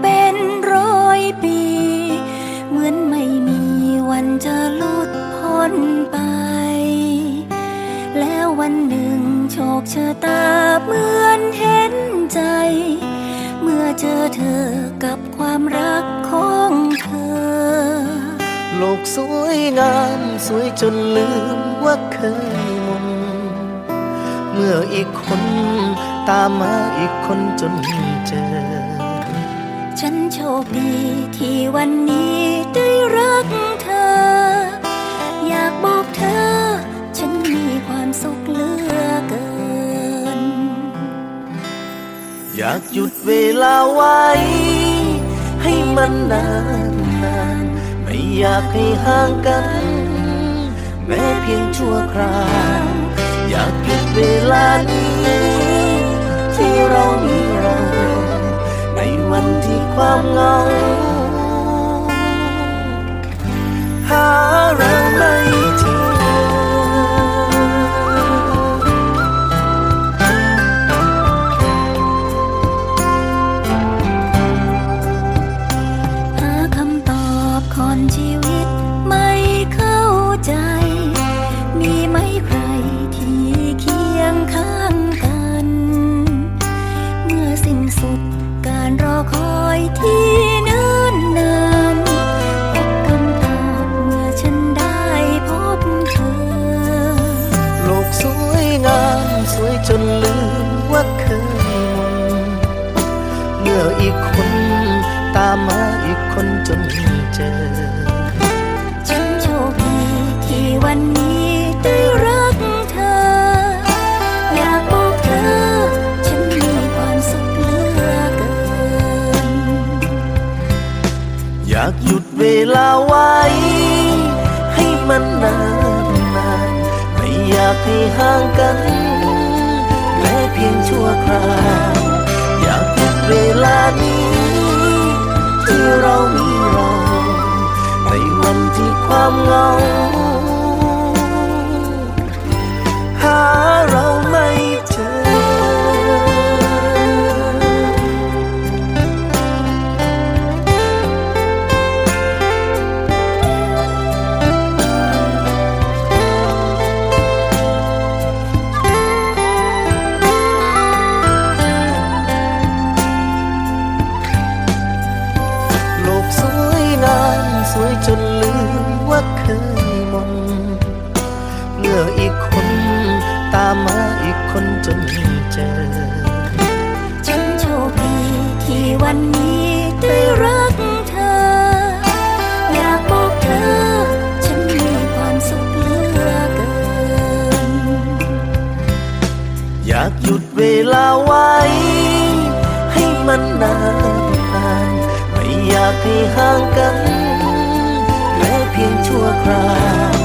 เป็นร้อยปี เหมือนไม่มีวันจะลุดพ้นไป แล้ววันหนึ่งโชคชะตาเหมือนเห็นใจ เมื่อเจอเธอกับความรักของเธอ โลกสวยงามสวยจนลืมว่าเคยมนเมื่ออีกคนตามมาอีกคนจนเจอ ฉันโชคดีที่วันนี้ได้รักเธอ อยากบอกเธอ ฉันมีความสุขเหลือเกิน อยากหยุดเวลาไว้ ให้มันนานนานๆไม่อยากให้ห่างกัน แม้เพียงชั่วคราว อยากหยุดเวลานี้ ความเหงา สุด การรอคอยที่เนิ่นนานพบคำตอบเมื่อฉันได้พบเธอ โลกสวยงามสวยจนลืมว่าเคยมนเมื่ออีกคนตามมาอีกคนจนเจอากหยุดเวลาไว้ ให้มันนานนานๆไม่อยากให้ห่างกันแม้เพียงชั่วคราวอยากหยุดเวลานี้ที่เรามีเราในวันที่ความเหงา วันนี้ได้รักเธอ อยากบอกเธอ ฉันมีความสุขเหลือเกิน อยากหยุดเวลาไว้ ให้มันนานนานๆไม่อยากให้ห่างกันแม้เพียงชั่วคราว